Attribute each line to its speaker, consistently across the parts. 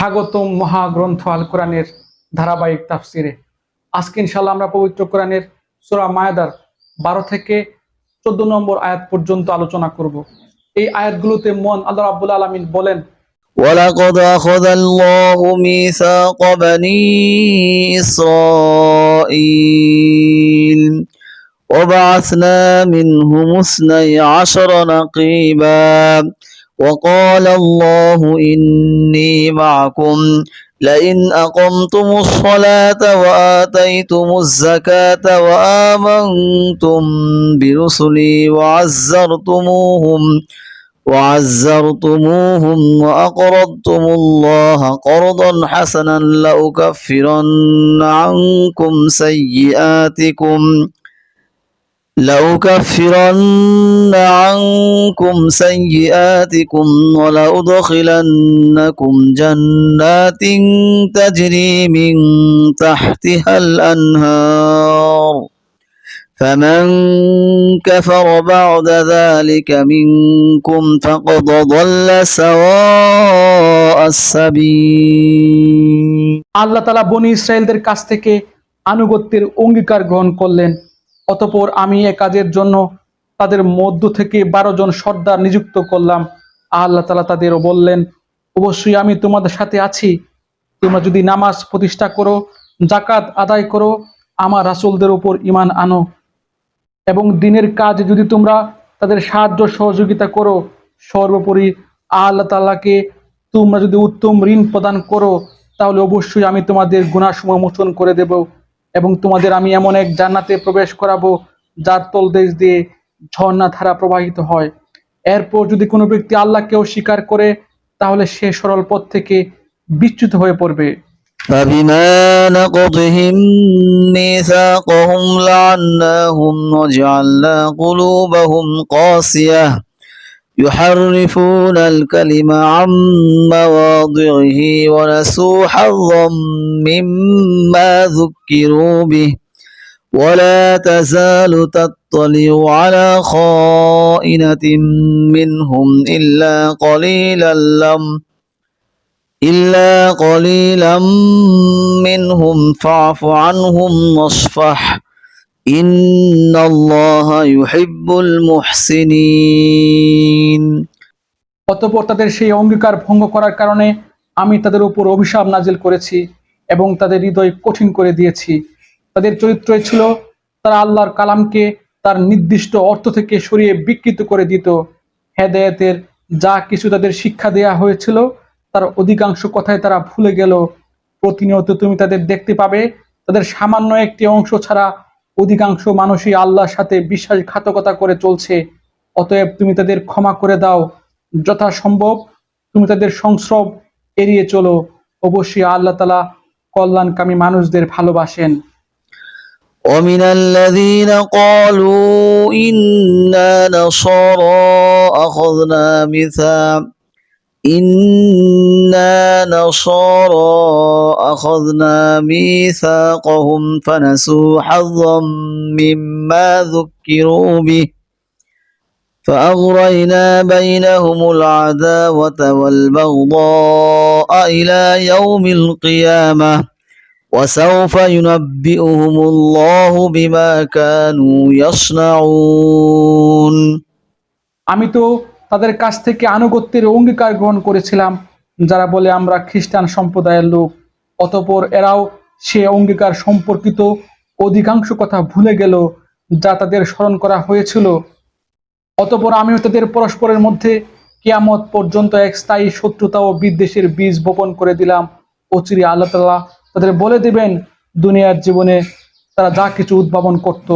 Speaker 1: স্বাগতম মহাগ্রন্থ আল কোরআনের ধারাবাহিক তাফসিরে আজকে ইনশাল্লাহ আমরা পবিত্র কোরআনের সূরা মায়াদার বারো থেকে চোদ্দ নম্বর আয়াত পর্যন্ত আলোচনা করব এই আয়াতগুলোতে মন আল্লাহ রাব্বুল আলামিন বলেন
Speaker 2: ولقد أخذ الله ميثاق بني إسرائيل وبعثنا منهم اثني عشر نقيبا وقال الله إني معكم لئن أقمتم الصلاة وآتيتم الزكاة وآمنتم برسلي وعزرتموهم وعزرتموهم وأقرضتم الله قرضا حسنا لأكفرن عنكم سيئاتكم لأكفرن عنكم سيئاتكم ولأدخلنكم جنات تجري من تحتها الأنهار فمن كفر بعد ذلك منكم فقد ضل سواء السبيل
Speaker 1: আল্লাহ তালা বনি ইসরায়েলদের কাছ থেকে আনুগত্যের অঙ্গীকার গ্রহণ করলেন অতপর আমি এ কাজের জন্য তাদের মধ্য থেকে বারো জন সর্দার নিযুক্ত করলাম। আল্লাহ তালা তাদেরও বললেন, অবশ্যই আমি তোমাদের সাথে আছি। তোমরা যদি নামাজ প্রতিষ্ঠা করো জাকাত আদায় করো, আমার রাসূলদের উপর ঈমান আনো। এবং দিনের কাজ যদি তোমরা তাদের সাহায্য সহযোগিতা করো, সর্বোপরি আল্লাহ তাআলাকে তোমরা যদি উত্তম ঋণ প্রদান করো, তাহলে অবশ্যই আমি তোমাদের গুণাসমূহ মোচন করে দেব। এবং তোমাদের আমি এমন এক জান্নাতে প্রবেশ করাবো যার তলদেশ দিয়ে ঝর্ণা ধারা প্রবাহিত হয় এরপর যদি কোনো ব্যক্তি আল্লাহকে অস্বীকার করে তাহলে সে সরল পথ থেকে বিচ্যুত হয়ে পড়বে
Speaker 2: فبما نقضهم ميثاقهم لعناهم وجعلنا قلوبهم قاسية يحرفون الكلم عن مواضعه ونسوا حظا مما ذكروا به. ولا تزال تطلع على خائنة منهم إلا قليلا لم إلا قليلا منهم فاعف عنهم واصفح.
Speaker 1: অতঃপর তাদের সেই অঙ্গীকার ভঙ্গ করার কারণে আমি তাদের উপর অভিশাপ নাজিল করেছি এবং তাদের হৃদয় কঠিন করে দিয়েছি। তাদের চরিত্রই ছিল তারা আল্লাহর কালামকে তার নির্দিষ্ট অর্থ থেকে সরিয়ে বিকৃত করে দিত। হেদায়েতের যা কিছু তাদের শিক্ষা দেয়া হয়েছিল, তার অধিকাংশ কথাই তারা ভুলে গেল। প্রতিনিয়ত তুমি তাদের দেখতে পাবে, তাদের সামান্য একটি অংশ ছাড়া অধিকাংশ মানুষই আল্লাহর সাথে বিশ্বাসঘাতকতা করে চলছে অতএব তুমি তাদের ক্ষমা করে দাও যথাসম্ভব তুমি তাদের সংস্রব এড়িয়ে চলো অবশ্যই আল্লাহ তালা কল্যাণকামী মানুষদের ভালোবাসেন
Speaker 2: ومن الذين قالوا إنا نصارى أخذنا ميثاق إنا نصارى أخذنا ميثاقهم فنسوا حظا مما ذكروا به فأغرينا بينهم العداوة والبغضاء إلى يوم القيامة وسوف ينبئهم الله بما كانوا يصنعون
Speaker 1: আমি তো তাদের কাছ থেকে আনুগত্যের অঙ্গীকার গ্রহণ করেছিলাম। যারা বলে আমরা খ্রিস্টান সম্প্রদায়ের লোক, অতপর এরাও সে অঙ্গীকার সম্পর্কিত অধিকাংশ কথা ভুলে গেল যা তাদের স্মরণ করা হয়েছিল। অতপর আমিও তাদের পরস্পরের মধ্যে কিয়ামত পর্যন্ত এক স্থায়ী শত্রুতা ও বিদ্বেষের বীজ বপন করে দিলাম। অচিরে আল্লাহ তাআলা তাদের বলে দেবেন, দুনিয়ার জীবনে তারা যা কিছু উদ্ভাবন করত।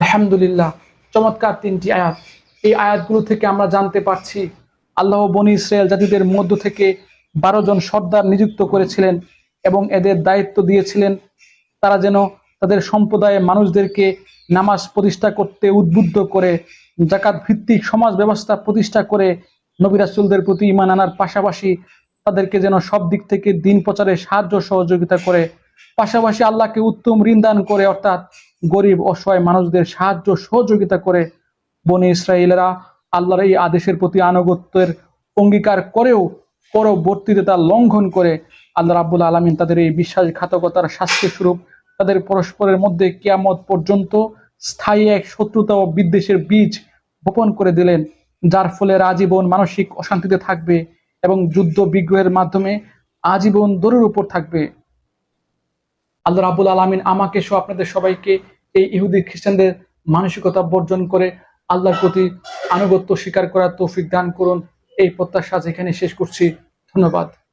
Speaker 1: আলহামদুলিল্লাহ। চমৎকার তিনটি আয়াত। এই আয়াতগুলো থেকে আমরা জানতে পারছি, আল্লাহ বনি ইসরায়েল জাতিদের মধ্য থেকে বারো জন সর্দার নিযুক্ত করেছিলেন এবং এদের দায়িত্ব দিয়েছিলেন তারা যেন তাদের সম্প্রদায়ের মানুষদেরকে নামাজ প্রতিষ্ঠা করতে উদ্বুদ্ধ করে জাকাত ভিত্তিক সমাজ ব্যবস্থা প্রতিষ্ঠা করে নবী রাসূলদের প্রতি ইমান আনার পাশাপাশি তাদেরকে যেন সব দিক থেকে দিন প্রচারে সাহায্য সহযোগিতা করে। পাশাপাশি আল্লাহকে উত্তম ঋণ দান করে, অর্থাৎ গরিব অসহায় মানুষদের সাহায্য সহযোগিতা করে। বনে ইসরায়েলেরা আল্লাহর এই আদেশের প্রতি আনুগত্যের অঙ্গীকার করেও পরবর্তীতে তা লঙ্ঘন করে আল্লাহ রাব্বুল আলমিন তাদের এই বিশ্বাসঘাতকতার শাস্তি স্বরূপ তাদের পরস্পরের মধ্যে কিয়ামত পর্যন্ত স্থায়ী এক শত্রুতা ও বিদ্বেষের বীজ বপন করে দিলেন, যার ফলে আজীবন মানসিক অশান্তিতে থাকবে এবং যুদ্ধ বিগ্রহের মাধ্যমে আজীবন দৌড়ের উপর থাকবে। আল্লাহ রাবুল আলমিন আমাকে সহ আপনাদের সবাইকে এই ইহুদি খ্রিস্টানদের মানসিকতা বর্জন করে আল্লাহর প্রতি আনুগত্য স্বীকার করার তৌফিক দান করুন। এই প্রত্যাশা যেখানে শেষ করছি। ধন্যবাদ।